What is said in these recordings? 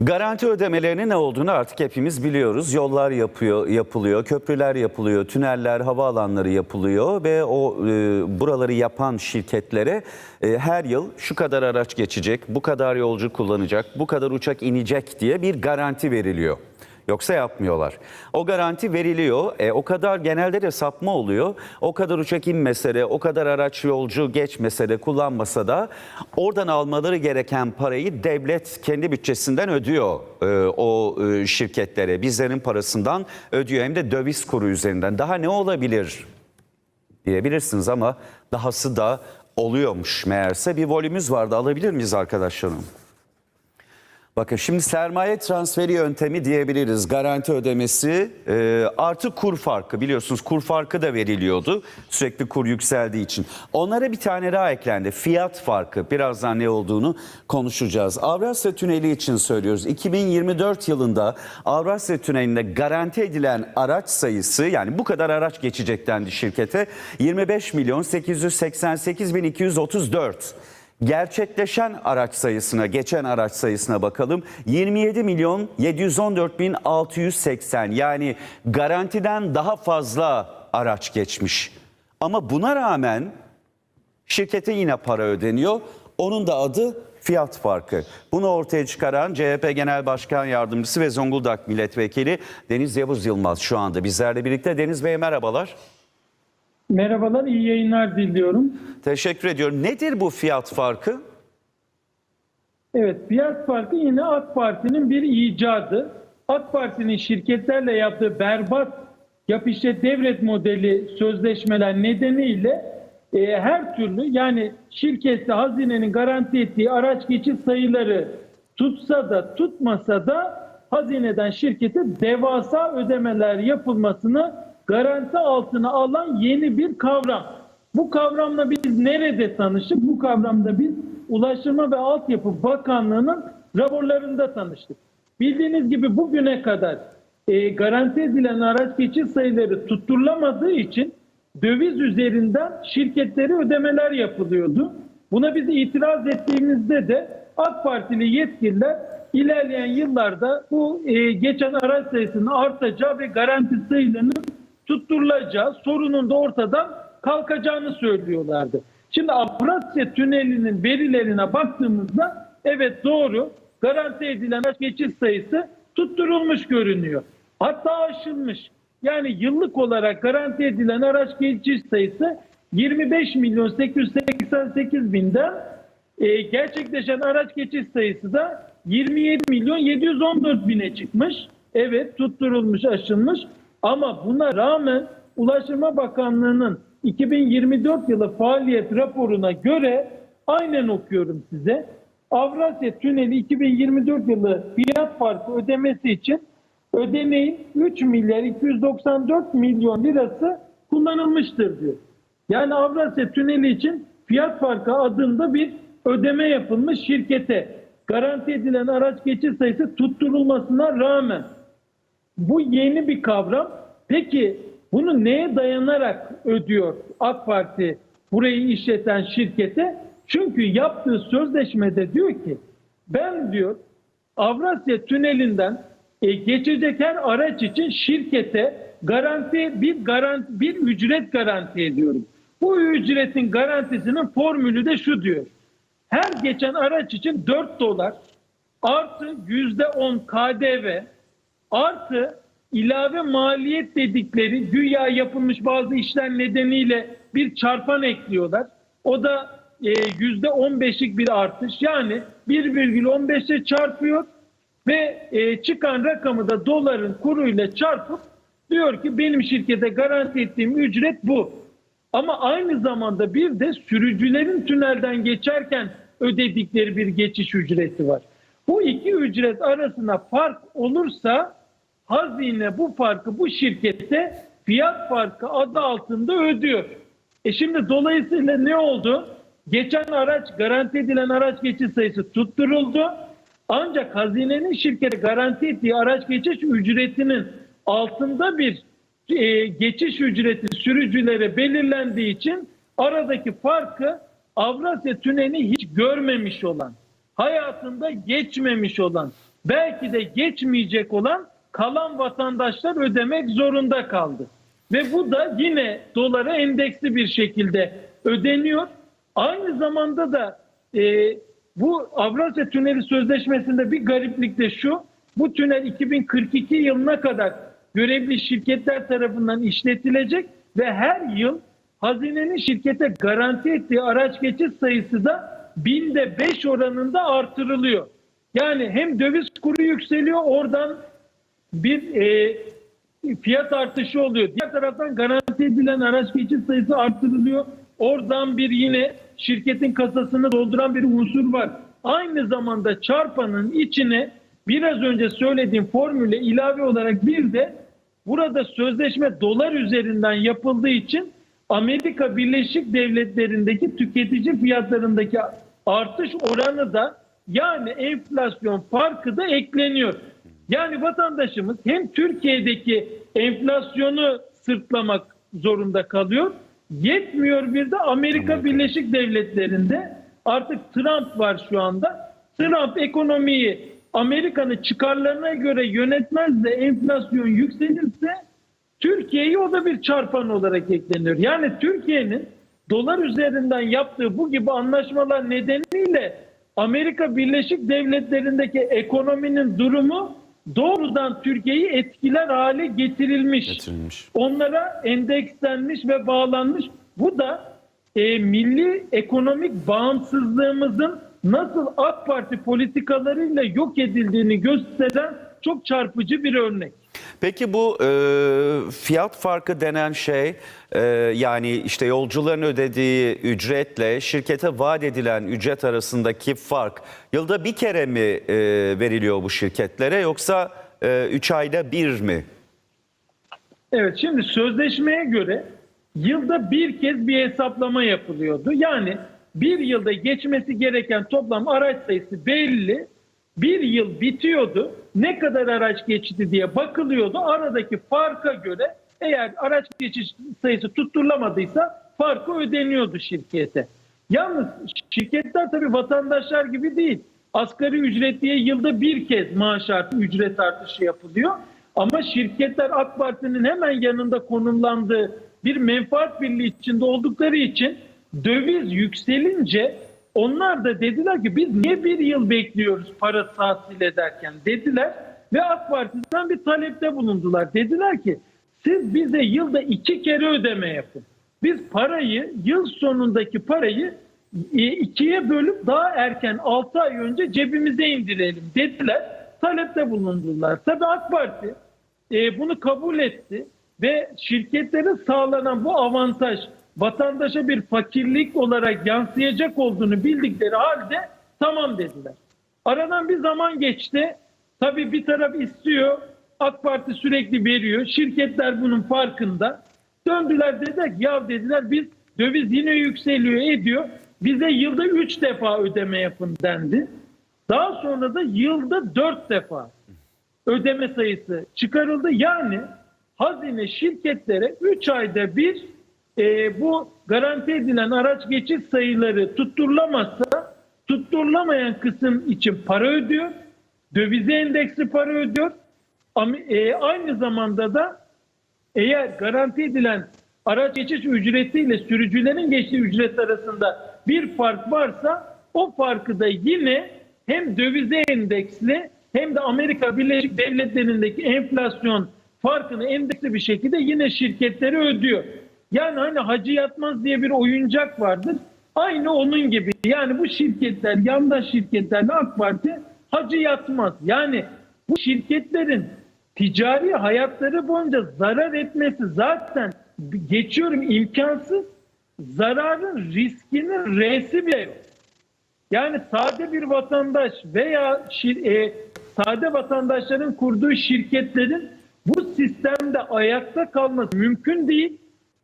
Garanti ödemelerinin ne olduğunu artık hepimiz biliyoruz. Yollar yapıyor, yapılıyor, köprüler yapılıyor, tüneller, havaalanları yapılıyor ve o e, buraları yapan şirketlere e, her yıl şu kadar araç geçecek, bu kadar yolcu kullanacak, bu kadar uçak inecek diye bir garanti veriliyor. Yoksa yapmıyorlar. O garanti veriliyor. E, o kadar genelde de sapma oluyor. O kadar uçak inmese de, o kadar araç yolcu geçmese de, kullanmasa da oradan almaları gereken parayı devlet kendi bütçesinden ödüyor e, o e, şirketlere. Bizlerin parasından ödüyor hem de döviz kuru üzerinden. Daha ne olabilir diyebilirsiniz ama dahası da oluyormuş meğerse. Bir volümümüz vardı alabilir miyiz arkadaşlarım? Bakın şimdi sermaye transferi yöntemi diyebiliriz. Garanti ödemesi e, artı kur farkı biliyorsunuz kur farkı da veriliyordu sürekli kur yükseldiği için. Onlara bir tane daha eklendi fiyat farkı birazdan ne olduğunu konuşacağız. Avrasya Tüneli için söylüyoruz 2024 yılında Avrasya Tüneli'nde garanti edilen araç sayısı yani bu kadar araç geçecek dendi şirkete 25 milyon 888 bin 234. Gerçekleşen araç sayısına, geçen araç sayısına bakalım. 27 milyon 714 bin 680 yani garantiden daha fazla araç geçmiş. Ama buna rağmen şirkete yine para ödeniyor. Onun da adı fiyat farkı. Bunu ortaya çıkaran CHP Genel Başkan Yardımcısı ve Zonguldak Milletvekili Deniz Yavuz Yılmaz şu anda bizlerle birlikte. Deniz Bey merhabalar. Merhabalar, iyi yayınlar diliyorum. Teşekkür ediyorum. Nedir bu fiyat farkı? Evet, fiyat farkı yine AK Parti'nin bir icadı. AK Parti'nin şirketlerle yaptığı berbat yap işlet devlet modeli sözleşmeler nedeniyle e, her türlü yani şirkette hazinenin garanti ettiği araç geçiş sayıları tutsa da tutmasa da hazineden şirkete devasa ödemeler yapılmasını garanti altına alan yeni bir kavram. Bu kavramla biz nerede tanıştık? Bu kavramda biz Ulaştırma ve Altyapı Bakanlığı'nın raporlarında tanıştık. Bildiğiniz gibi bugüne kadar e, garanti edilen araç geçiş sayıları tutturulamadığı için döviz üzerinden şirketlere ödemeler yapılıyordu. Buna biz itiraz ettiğimizde de AK Partili yetkililer ilerleyen yıllarda bu e, geçen araç sayısının artacağı ve garanti sayılarının tutturulacağı sorunun da ortadan kalkacağını söylüyorlardı. Şimdi Avrasya Tüneli'nin verilerine baktığımızda evet doğru garanti edilen geçiş sayısı tutturulmuş görünüyor. Hatta aşılmış. Yani yıllık olarak garanti edilen araç geçiş sayısı 25 milyon 888 binden e, gerçekleşen araç geçiş sayısı da 27 milyon 714 bine çıkmış. Evet tutturulmuş aşılmış ama buna rağmen Ulaştırma Bakanlığı'nın 2024 yılı faaliyet raporuna göre aynen okuyorum size. Avrasya Tüneli 2024 yılı fiyat farkı ödemesi için ödeneğin 3 milyar 294 milyon lirası kullanılmıştır diyor. Yani Avrasya Tüneli için fiyat farkı adında bir ödeme yapılmış şirkete. Garanti edilen araç geçiş sayısı tutturulmasına rağmen bu yeni bir kavram. Peki bunu neye dayanarak ödüyor AK Parti burayı işleten şirkete? Çünkü yaptığı sözleşmede diyor ki ben diyor Avrasya Tüneli'nden e, geçecek her araç için şirkete garanti bir garanti bir ücret garanti ediyorum. Bu ücretin garantisinin formülü de şu diyor. Her geçen araç için 4 dolar artı yüzde 10 KDV artı ilave maliyet dedikleri güya yapılmış bazı işler nedeniyle bir çarpan ekliyorlar. O da e, yüzde 15'lik bir artış. Yani 1,15'e çarpıyor ve e, çıkan rakamı da doların kuruyla çarpıp diyor ki benim şirkete garanti ettiğim ücret bu. Ama aynı zamanda bir de sürücülerin tünelden geçerken ödedikleri bir geçiş ücreti var. Bu iki ücret arasında fark olursa hazine bu farkı bu şirkete fiyat farkı adı altında ödüyor. E şimdi dolayısıyla ne oldu? Geçen araç garanti edilen araç geçiş sayısı tutturuldu. Ancak hazinenin şirketi garanti ettiği araç geçiş ücretinin altında bir e, geçiş ücreti sürücülere belirlendiği için aradaki farkı Avrasya Tüneli hiç görmemiş olan, hayatında geçmemiş olan belki de geçmeyecek olan kalan vatandaşlar ödemek zorunda kaldı. Ve bu da yine dolara endeksli bir şekilde ödeniyor. Aynı zamanda da e, bu Avrasya Tüneli Sözleşmesi'nde bir gariplik de şu. Bu tünel 2042 yılına kadar görevli şirketler tarafından işletilecek ve her yıl hazinenin şirkete garanti ettiği araç geçiş sayısı da binde 5 oranında artırılıyor. Yani hem döviz kuru yükseliyor oradan bir e, fiyat artışı oluyor. Diğer taraftan garanti edilen araç geçiş sayısı artırılıyor. Oradan bir yine şirketin kasasını dolduran bir unsur var. Aynı zamanda çarpanın içine biraz önce söylediğim formüle ilave olarak bir de burada sözleşme dolar üzerinden yapıldığı için Amerika Birleşik Devletleri'ndeki tüketici fiyatlarındaki artış oranı da yani enflasyon farkı da ekleniyor. Yani vatandaşımız hem Türkiye'deki enflasyonu sırtlamak zorunda kalıyor. Yetmiyor bir de Amerika Birleşik Devletleri'nde artık Trump var şu anda. Trump ekonomiyi Amerika'nın çıkarlarına göre yönetmez de enflasyon yükselirse Türkiye'yi o da bir çarpan olarak ekleniyor. Yani Türkiye'nin dolar üzerinden yaptığı bu gibi anlaşmalar nedeniyle Amerika Birleşik Devletleri'ndeki ekonominin durumu doğrudan Türkiye'yi etkiler hale getirilmiş. Getirilmiş. Onlara endekslenmiş ve bağlanmış. Bu da e, milli ekonomik bağımsızlığımızın nasıl AK Parti politikalarıyla yok edildiğini gösteren çok çarpıcı bir örnek. Peki bu e, fiyat farkı denen şey e, yani işte yolcuların ödediği ücretle şirkete vaat edilen ücret arasındaki fark yılda bir kere mi e, veriliyor bu şirketlere yoksa 3 ayda bir mi? Evet şimdi sözleşmeye göre yılda bir kez bir hesaplama yapılıyordu. Yani bir yılda geçmesi gereken toplam araç sayısı belli. Bir yıl bitiyordu. Ne kadar araç geçti diye bakılıyordu. Aradaki farka göre eğer araç geçiş sayısı tutturulamadıysa farkı ödeniyordu şirkete. Yalnız şirketler tabii vatandaşlar gibi değil. Asgari ücretliye yılda bir kez maaş artı ücret artışı yapılıyor. Ama şirketler AK Parti'nin hemen yanında konumlandığı bir menfaat birliği içinde oldukları için döviz yükselince onlar da dediler ki biz niye bir yıl bekliyoruz para tahsil ederken dediler ve AK Parti'den bir talepte bulundular. Dediler ki siz bize yılda iki kere ödeme yapın. Biz parayı yıl sonundaki parayı e, ikiye bölüp daha erken 6 ay önce cebimize indirelim dediler. Talepte bulundular. Tabii AK Parti e, bunu kabul etti ve şirketlere sağlanan bu avantaj vatandaşa bir fakirlik olarak yansıyacak olduğunu bildikleri halde tamam dediler. Aradan bir zaman geçti. Tabii bir taraf istiyor. AK Parti sürekli veriyor. Şirketler bunun farkında. Döndüler dediler ya dediler biz döviz yine yükseliyor ediyor. Bize yılda 3 defa ödeme yapın dendi. Daha sonra da yılda 4 defa ödeme sayısı çıkarıldı. Yani hazine şirketlere 3 ayda bir e, bu garanti edilen araç geçiş sayıları tutturulamazsa tutturulamayan kısım için para ödüyor. Dövize endeksli para ödüyor. E, aynı zamanda da eğer garanti edilen araç geçiş ücretiyle sürücülerin geçtiği ücret arasında bir fark varsa o farkı da yine hem dövize endeksli hem de Amerika Birleşik Devletleri'ndeki enflasyon farkını endeksli bir şekilde yine şirketleri ödüyor. Yani hani hacı yatmaz diye bir oyuncak vardır. Aynı onun gibi. Yani bu şirketler, yandaş şirketlerle AK Parti hacı yatmaz. Yani bu şirketlerin ticari hayatları boyunca zarar etmesi zaten geçiyorum imkansız. Zararın riskinin R'si bile yok. Yani sade bir vatandaş veya şir, e, sade vatandaşların kurduğu şirketlerin bu sistemde ayakta kalması mümkün değil.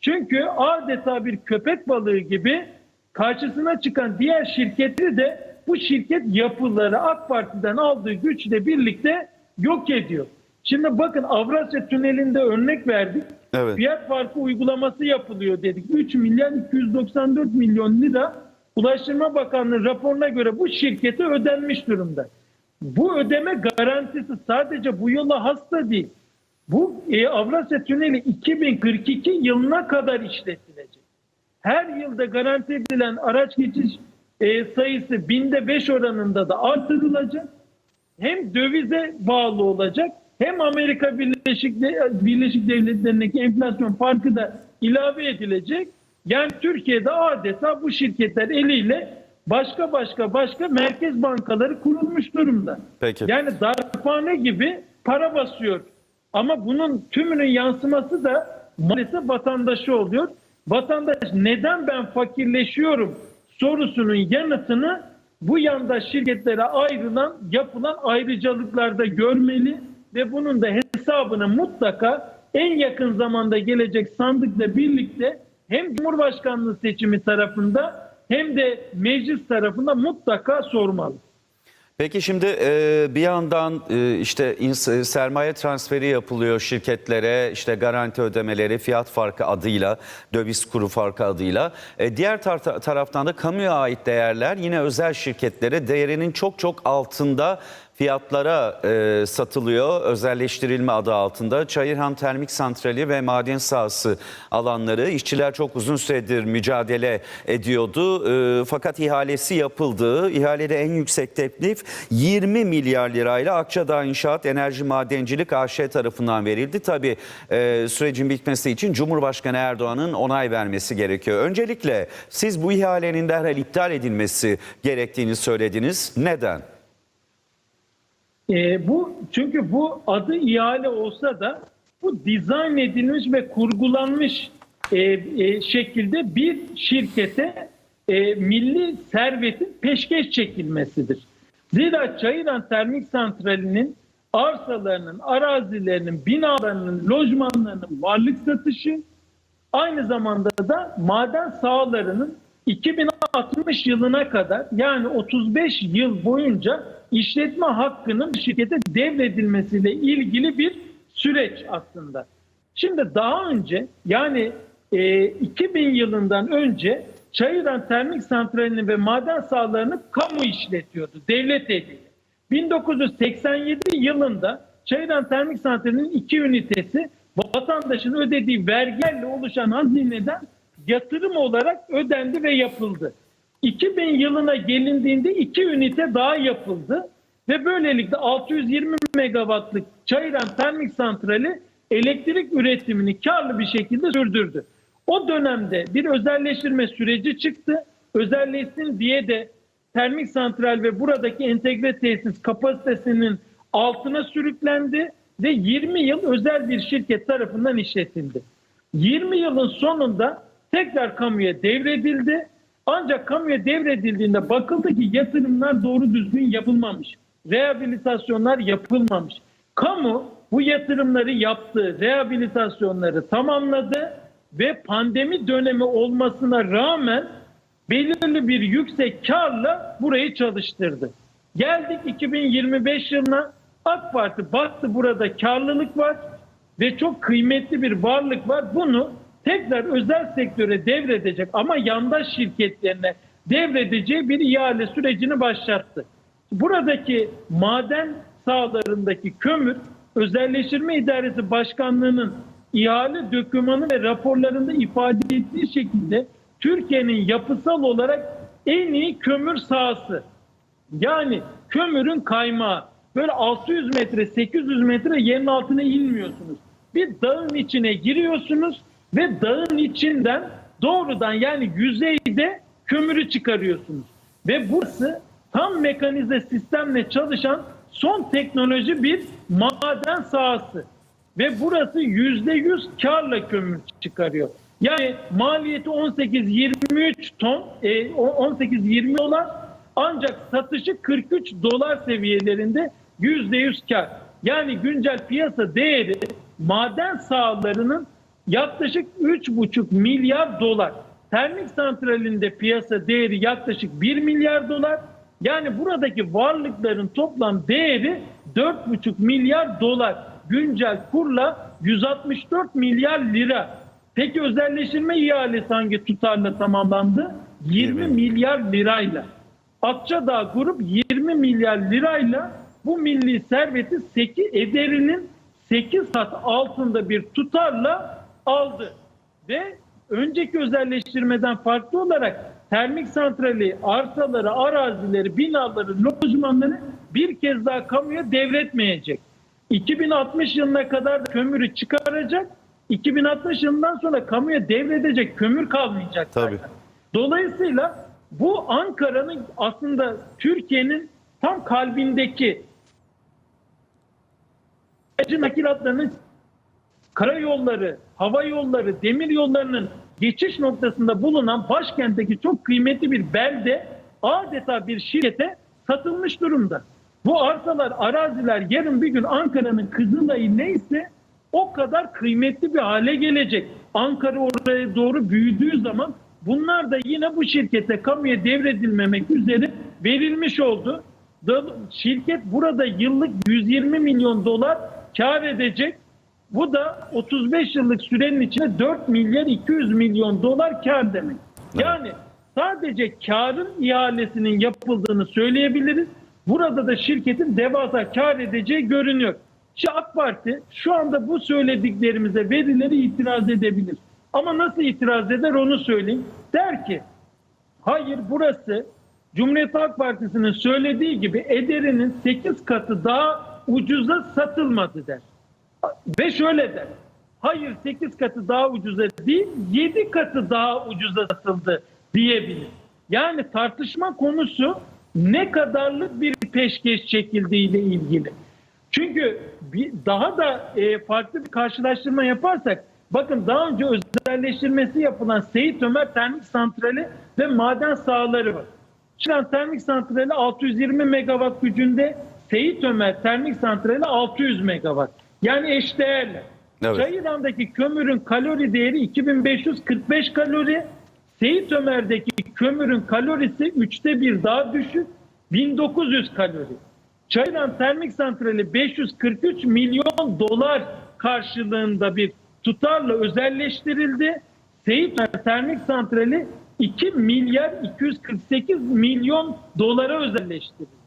Çünkü adeta bir köpek balığı gibi karşısına çıkan diğer şirketleri de bu şirket yapıları AK Parti'den aldığı güçle birlikte yok ediyor. Şimdi bakın Avrasya Tüneli'nde örnek verdik. Evet. Fiyat farkı uygulaması yapılıyor dedik. 3 milyar 294 milyon lira Ulaştırma Bakanlığı raporuna göre bu şirkete ödenmiş durumda. Bu ödeme garantisi sadece bu yıla hasta değil. Bu e, Avrasya Tüneli 2042 yılına kadar işletilecek. Her yılda garanti edilen araç geçiş e, sayısı binde 5 oranında da artırılacak. Hem dövize bağlı olacak hem Amerika Birleşik, Birleşik Devletleri'ndeki enflasyon farkı da ilave edilecek. Yani Türkiye'de adeta bu şirketler eliyle başka başka başka merkez bankaları kurulmuş durumda. Peki. Yani darphane gibi para basıyor. Ama bunun tümünün yansıması da maalesef vatandaşı oluyor. Vatandaş neden ben fakirleşiyorum sorusunun yanıtını bu yandaş şirketlere ayrılan yapılan ayrıcalıklarda görmeli ve bunun da hesabını mutlaka en yakın zamanda gelecek sandıkla birlikte hem Cumhurbaşkanlığı seçimi tarafında hem de meclis tarafında mutlaka sormalı. Peki şimdi e, bir yandan e, işte sermaye transferi yapılıyor şirketlere, işte garanti ödemeleri, fiyat farkı adıyla, döviz kuru farkı adıyla. E, diğer tar- taraftan da kamuya ait değerler yine özel şirketlere değerinin çok çok altında fiyatlara e, satılıyor özelleştirilme adı altında. Çayırhan Termik Santrali ve maden sahası alanları işçiler çok uzun süredir mücadele ediyordu. E, fakat ihalesi yapıldı. İhalede en yüksek teklif 20 milyar lirayla Akçadağ İnşaat Enerji Madencilik AŞ tarafından verildi. Tabii e, sürecin bitmesi için Cumhurbaşkanı Erdoğan'ın onay vermesi gerekiyor. Öncelikle siz bu ihalenin derhal iptal edilmesi gerektiğini söylediniz. Neden? E, bu çünkü bu adı ihale olsa da bu dizayn edilmiş ve kurgulanmış e, e, şekilde bir şirkete e, milli servetin peşkeş çekilmesidir. Zira Çayıran Termik Santrali'nin arsalarının, arazilerinin, binalarının, lojmanlarının varlık satışı Aynı zamanda da maden sahalarının 2060 yılına kadar yani 35 yıl boyunca işletme hakkının şirkete devredilmesiyle ilgili bir süreç aslında. Şimdi daha önce yani e, 2000 yılından önce Çayıran Termik Santrali'ni ve maden sahalarını kamu işletiyordu devlet eliyle. 1987 yılında Çayıran Termik Santrali'nin iki ünitesi vatandaşın ödediği vergilerle oluşan hazineden yatırım olarak ödendi ve yapıldı. 2000 yılına gelindiğinde iki ünite daha yapıldı ve böylelikle 620 megawattlık Çayıran Termik Santrali elektrik üretimini karlı bir şekilde sürdürdü. O dönemde bir özelleştirme süreci çıktı. Özelleşsin diye de termik santral ve buradaki entegre tesis kapasitesinin altına sürüklendi ve 20 yıl özel bir şirket tarafından işletildi. 20 yılın sonunda tekrar kamuya devredildi. Ancak kamuya devredildiğinde bakıldı ki yatırımlar doğru düzgün yapılmamış. Rehabilitasyonlar yapılmamış. Kamu bu yatırımları yaptı, rehabilitasyonları tamamladı ve pandemi dönemi olmasına rağmen belirli bir yüksek karla burayı çalıştırdı. Geldik 2025 yılına AK Parti baktı burada karlılık var ve çok kıymetli bir varlık var. Bunu tekrar özel sektöre devredecek ama yandaş şirketlerine devredeceği bir ihale sürecini başlattı. Buradaki maden sahalarındaki kömür özelleştirme idaresi başkanlığının ihale dokümanı ve raporlarında ifade ettiği şekilde Türkiye'nin yapısal olarak en iyi kömür sahası. Yani kömürün kaymağı böyle 600 metre 800 metre yerin altına inmiyorsunuz. Bir dağın içine giriyorsunuz ve dağın içinden doğrudan yani yüzeyde kömürü çıkarıyorsunuz. Ve burası tam mekanize sistemle çalışan son teknoloji bir maden sahası. Ve burası yüzde yüz karla kömür çıkarıyor. Yani maliyeti 18-23 ton, e, 18-20 olan ancak satışı 43 dolar seviyelerinde yüzde yüz kar. Yani güncel piyasa değeri maden sahalarının yaklaşık 3,5 milyar dolar. Termik santralinde piyasa değeri yaklaşık 1 milyar dolar. Yani buradaki varlıkların toplam değeri 4,5 milyar dolar. Güncel kurla 164 milyar lira. Peki özelleştirme ihalesi hangi tutarla tamamlandı? 20 20. milyar lirayla. Akçadağ Grup 20 milyar lirayla bu milli serveti 8 ederinin 8 kat altında bir tutarla aldı. Ve önceki özelleştirmeden farklı olarak termik santrali, arsaları, arazileri, binaları, lojmanları bir kez daha kamuya devretmeyecek. 2060 yılına kadar da kömürü çıkaracak. 2060 yılından sonra kamuya devredecek kömür kalmayacak. Tabii. zaten. Dolayısıyla bu Ankara'nın aslında Türkiye'nin tam kalbindeki enerji nakilatlarının karayolları, hava yolları, demir yollarının geçiş noktasında bulunan başkentteki çok kıymetli bir belde adeta bir şirkete satılmış durumda. Bu arsalar, araziler yarın bir gün Ankara'nın Kızılay'ı neyse o kadar kıymetli bir hale gelecek. Ankara oraya doğru büyüdüğü zaman bunlar da yine bu şirkete kamuya devredilmemek üzere verilmiş oldu. Şirket burada yıllık 120 milyon dolar kar edecek. Bu da 35 yıllık sürenin içinde 4 milyar 200 milyon dolar kar demek. Yani sadece karın ihalesinin yapıldığını söyleyebiliriz. Burada da şirketin devasa kar edeceği görünüyor. İşte AK Parti şu anda bu söylediklerimize verileri itiraz edebilir. Ama nasıl itiraz eder onu söyleyeyim. Der ki Hayır burası Cumhuriyet Halk Partisi'nin söylediği gibi ederinin 8 katı daha ucuza satılmadı der. Ve şöyle der. Hayır 8 katı daha ucuza değil 7 katı daha ucuza satıldı diyebilir. Yani tartışma konusu ne kadarlık bir peşkeş çekildiğiyle ilgili. Çünkü bir, daha da e, farklı bir karşılaştırma yaparsak bakın daha önce özelleştirmesi yapılan Seyit Ömer Termik Santrali ve maden sahaları var. Çıran Termik Santrali 620 megawatt gücünde Seyit Ömer Termik Santrali 600 megawatt. Yani eşdeğerler. Evet. Çayıran'daki kömürün kalori değeri 2545 kalori. Seyit Ömer'deki kömürün kalorisi üçte bir daha düşük 1900 kalori. Çayıran Termik Santrali 543 milyon dolar karşılığında bir tutarla özelleştirildi. Seyit Ömer Termik Santrali 2 milyar 248 milyon dolara özelleştirildi.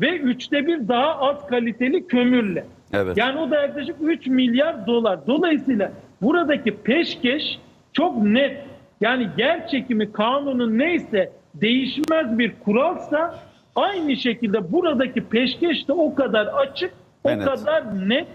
Ve üçte bir daha az kaliteli kömürle. Evet. Yani o da yaklaşık 3 milyar dolar. Dolayısıyla buradaki peşkeş çok net. Yani yer çekimi kanunun neyse değişmez bir kuralsa aynı şekilde buradaki peşkeş de o kadar açık, o Evet. kadar net.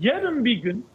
Yarın bir gün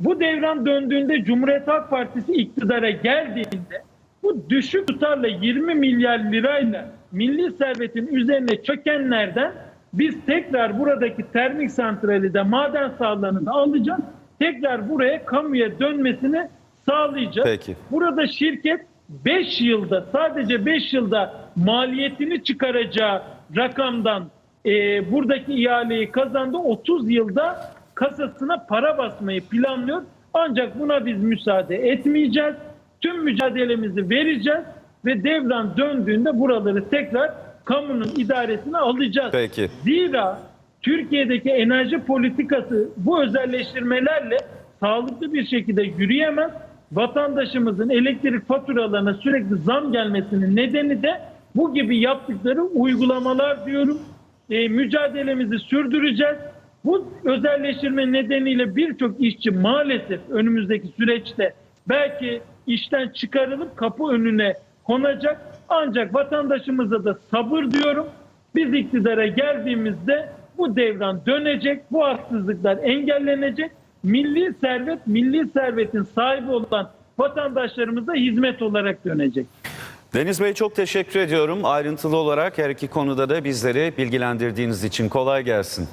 bu devran döndüğünde Cumhuriyet Halk Partisi iktidara geldiğinde bu düşük tutarla 20 milyar lirayla milli servetin üzerine çökenlerden biz tekrar buradaki termik santrali de maden sahalarını da alacağız. Tekrar buraya kamuya dönmesini sağlayacağız. Peki. Burada şirket 5 yılda sadece 5 yılda maliyetini çıkaracağı rakamdan e, buradaki ihaleyi kazandı. 30 yılda kasasına para basmayı planlıyor. Ancak buna biz müsaade etmeyeceğiz. Tüm mücadelemizi vereceğiz ve devran döndüğünde buraları tekrar kamunun idaresine alacağız. Peki. Zira Türkiye'deki enerji politikası bu özelleştirmelerle sağlıklı bir şekilde yürüyemez. Vatandaşımızın elektrik faturalarına sürekli zam gelmesinin nedeni de bu gibi yaptıkları uygulamalar diyorum. E, mücadelemizi sürdüreceğiz. Bu özelleştirme nedeniyle birçok işçi maalesef önümüzdeki süreçte belki işten çıkarılıp kapı önüne konacak. Ancak vatandaşımıza da sabır diyorum. Biz iktidara geldiğimizde bu devran dönecek, bu haksızlıklar engellenecek. Milli servet, milli servetin sahibi olan vatandaşlarımıza hizmet olarak dönecek. Deniz Bey çok teşekkür ediyorum. Ayrıntılı olarak her iki konuda da bizleri bilgilendirdiğiniz için kolay gelsin.